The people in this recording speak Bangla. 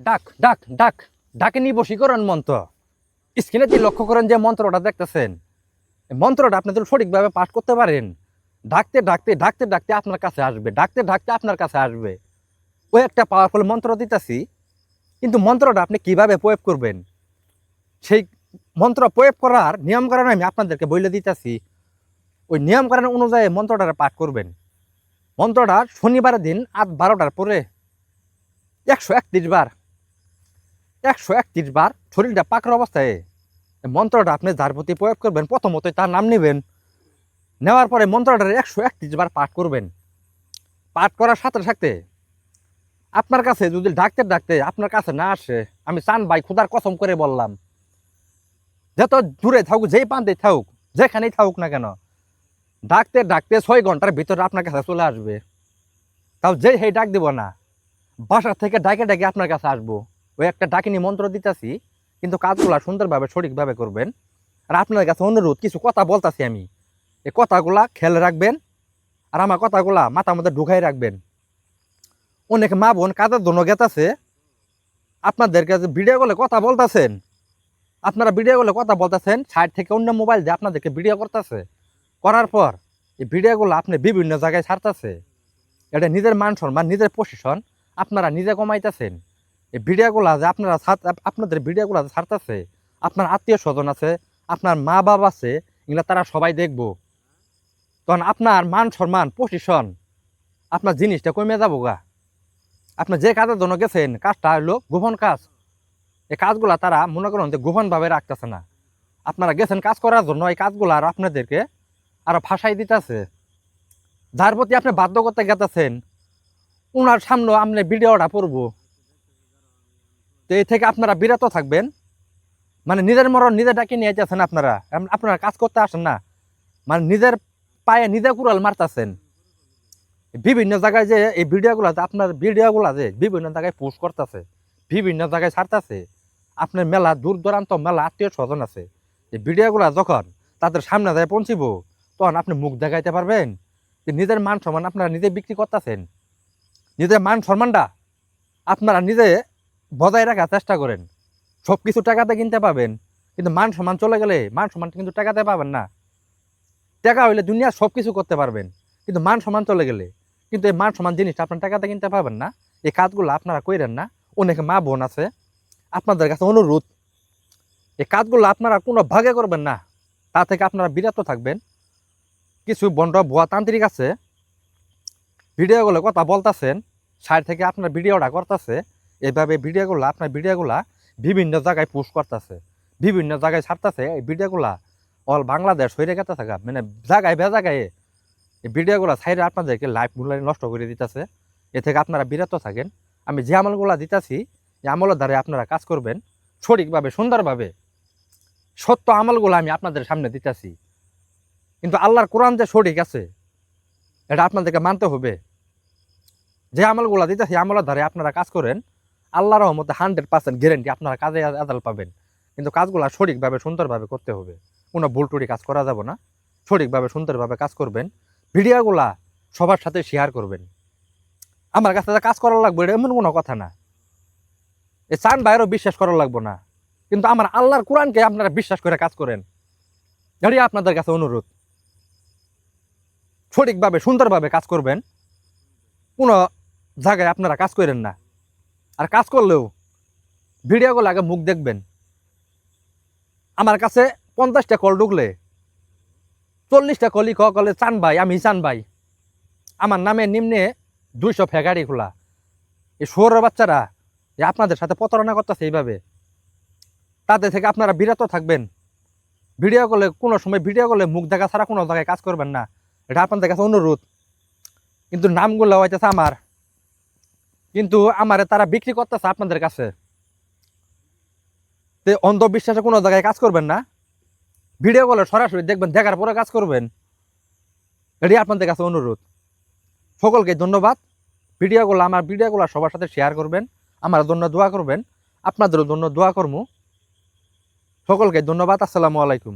ডাক ডাক ডাক, ডাকে নিবশীকরণ মন্ত্র। স্ক্রিনে যে লক্ষ্য করেন যে মন্ত্রটা দেখতেছেন মন্ত্রটা আপনি যদি সঠিকভাবে পাঠ করতে পারেন, ডাকতে ডাকতে ডাকতে ডাকতে আপনার কাছে আসবে, ডাকতে ডাকতে আপনার কাছে আসবে। ওই একটা পাওয়ারফুল মন্ত্র দিতেছি, কিন্তু মন্ত্রটা আপনি কীভাবে প্রয়োগ করবেন? সেই মন্ত্র প্রয়োগ করার নিয়মকানুন আমি আপনাদেরকে বলে দিতেছি। ওই নিয়মকানুন অনুযায়ী মন্ত্রটা পাঠ করবেন। মন্ত্রটা শনিবারের দিন আট বারোটার পরে একশো একত্রিশ বার একশো একত্রিশ বার শরীরটা পাকড় অবস্থায়। মন্ত্রটা আপনি যার প্রতি প্রয়োগ করবেন প্রথমত তার নাম নেবেন। নেওয়ার পরে মন্ত্রটা একশো একত্রিশ বার পাঠ করবেন। পাঠ করার সাথে সাথে আপনার কাছে যদি ডাকতে ডাকতে আপনার কাছে না আসে, আমি চান ভাই খুদার কসম করে বললাম, যত দূরে থাকুক, যেই প্রান্তে থাকুক, যেখানেই থাকুক না কেন ডাকতে ডাকতে ছয় ঘণ্টার ভিতরে আপনার কাছে চলে আসবে। তাও যেই হেই ডাক দিব না বাসা থেকে ডাকে ডাকে আপনার কাছে আসব। ওই একটা ডাকিনি মন্ত্র দিতেছি, কিন্তু কাজগুলা সুন্দরভাবে, সঠিকভাবে করবেন। আর আপনার কাছে অনুরোধ, কিছু কথা বলতাছি আমি। এই কথাগুলা খেয়াল রাখবেন, আর আমার কথাগুলা মাথার মধ্যে ঢুকাই রাখবেন। অনেক মা বোন কাজের জন্য গেতাছে, আপনাদের কাছে ভিডিও কলে কথা বলতেছেন। আপনারা ভিডিও কলে কথা বলতেছেন সাইড থেকে অন্য মোবাইল দিয়ে আপনাদেরকে ভিডিও করতেছে। করার পর, এই ভিডিওগুলো আপনি বিভিন্ন জায়গায় ছাড়তেছে। এটা নিজের মান সম্মান, নিজের প্রশিক্ষণ আপনারা নিজে কমাইতেছেন। এই ভিডিওগুলা যে আপনারা আপনাদের ভিডিওগুলা যে ছাড়তেছে, আপনার আত্মীয় স্বজন আছে, আপনার মা বাবা আছে, এগুলা তারা সবাই দেখব। তখন আপনার মান সম্মান প্রশিক্ষণ আপনার জিনিসটা কমে যাব গা। আপনি যে কাজের জন্য গেছেন, কাজটা হলো গোপন কাজ। এই কাজগুলা তারা মনে করেন যে গোপনভাবে রাখতেছে না। আপনারা গেছেন কাজ করার জন্য, এই কাজগুলো আর আপনাদেরকে আরও ফাঁসাই দিতেছে। যার প্রতি আপনি বাধ্য করতে গেতেছেন, উনার সামনে আপনি ভিডিওটা পড়ব তো এই থেকে আপনারা বিরত থাকবেন। মানে নিজের মরণ নিজে ডাকে নিয়ে যাচ্ছেন আপনারা। আপনারা কাজ করতে আসেন না। মানে নিজের পায়ে নিজে কুড়াল মারতেছেন। বিভিন্ন জায়গায় যে এই ভিডিওগুলো আপনার ভিডিওগুলো যে বিভিন্ন জায়গায় পোস্ট করতেছে, বিভিন্ন জায়গায় ছাড়তেছে। আপনার মেলা দূর দূরান্ত মেলা আত্মীয় স্বজন আছে। এই ভিডিওগুলো যখন তাদের সামনে যায় পৌঁছিব, তখন আপনি মুখ দেখাইতে পারবেন যে নিজের মান সম্মান আপনারা নিজে বিক্রি করতেছেন। নিজের মান সম্মানটা আপনারা নিজে বজায় রাখার চেষ্টা করেন। সব কিছু টাকাতে কিনতে পাবেন, কিন্তু মান সম্মান চলে গেলে মান সম্মান কিন্তু টাকাতে পাবেন না। টাকা হইলে দুনিয়া সব কিছু করতে পারবেন, কিন্তু মান সম্মান চলে গেলে। কিন্তু এই মান সম্মান জিনিসটা আপনার টাকাতে কিনতে পাবেন না। এই কাজগুলো আপনারা কইরেন না, অনেক মা বোন আছে, আপনাদের কাছে অনুরোধ, এই কাজগুলো আপনারা কোনো ভাগে করবেন না, তা থেকে আপনারা বিরত থাকবেন। কিছু বন্ড ভুয়া তান্ত্রিক আছে, ভিডিওগুলো কথা বলতেছেন, সাইড থেকে আপনার ভিডিওটা করতেছে এইভাবে ভিডিওগুলো, আপনার ভিডিওগুলা বিভিন্ন জায়গায় পোস্ট করতেছে। বিভিন্ন জায়গায় ছাড়তেছে, এই ভিডিওগুলা অল বাংলাদেশ হয়ে গেছে থাকা মানে জায়গায় বে জায়গায় এই ভিডিওগুলো সাইডে আপনাদেরকে লাইফ মূল্য নষ্ট করে দিতেছে। এ থেকে আপনারা বিরত থাকেন। আমি যে আমলগুলো দিতেছি, এই আমলের দ্বারা আপনারা কাজ করবেন সঠিকভাবে, সুন্দরভাবে। সত্য আমলগুলো আমি আপনাদের সামনে দিতেছি। কিন্তু আল্লাহর কোরআন যে সঠিক আছে, এটা আপনাদেরকে মানতে হবে। যে আমলগুলো দিতেছি আমলের ধারে আপনারা কাজ করেন আল্লাহর রহমতে হান্ড্রেড পার্সেন্ট গ্যারেন্টি আপনারা কাজে আদাল পাবেন। কিন্তু কাজগুলো সঠিকভাবে, সুন্দরভাবে করতে হবে। কোনো ভুল টুটি কাজ করা যাব না। সঠিকভাবে, সুন্দরভাবে কাজ করবেন। ভিডিওগুলা সবার সাথে শেয়ার করবেন। আমার কাছে কাজ করা লাগবে, এটা এমন কোনো কথা না। এ চান বাইরেও বিশ্বাস করা লাগবে না। কিন্তু আমার আল্লাহর কোরআনকে আপনারা বিশ্বাস করে কাজ করেন। এটাই আপনাদের কাছে অনুরোধ। সঠিকভাবে, সুন্দরভাবে কাজ করবেন। কোনো জায়গায় আপনারা কাজ করেন না। আর কাজ করলেও ভিডিওগুলো আগে মুখ দেখবেন। আমার কাছে পঞ্চাশটা কল ঢুকলে, চল্লিশটা কলি কলে চান ভাই, আমি চান ভাই। আমার নামে নিম্নে দুইশো ফেগাড়ি খোলা। এই শোয়ার বাচ্চারা যে আপনাদের সাথে প্রতারণা করতেছে এইভাবে। তাদের থেকে আপনারা বিরত থাকবেন। ভিডিও কলে কোনো সময় ভিডিও কলে মুখ দেখা ছাড়া কোনো জায়গায় কাজ করবেন না। এটা আপনাদের কাছে অনুরোধ। কিন্তু নামগুলো হইতেছে আমার। কিন্তু আমারে তারা বিক্রি করতেছে আপনাদের কাছে। তে অন্ধবিশ্বাসে কোনো জায়গায় কাজ করবেন না। ভিডিও কলে সরাসরি দেখবেন, দেখার পরে কাজ করবেন। এটাই আপনাদের কাছে অনুরোধ। সকলকে ধন্যবাদ। ভিডিওগুলো আমার ভিডিওগুলো সবার সাথে শেয়ার করবেন, আমার জন্য দোয়া করবেন। আপনাদেরও জন্য দোয়া করব সকলকে ধন্যবাদ। আসসালামু আলাইকুম।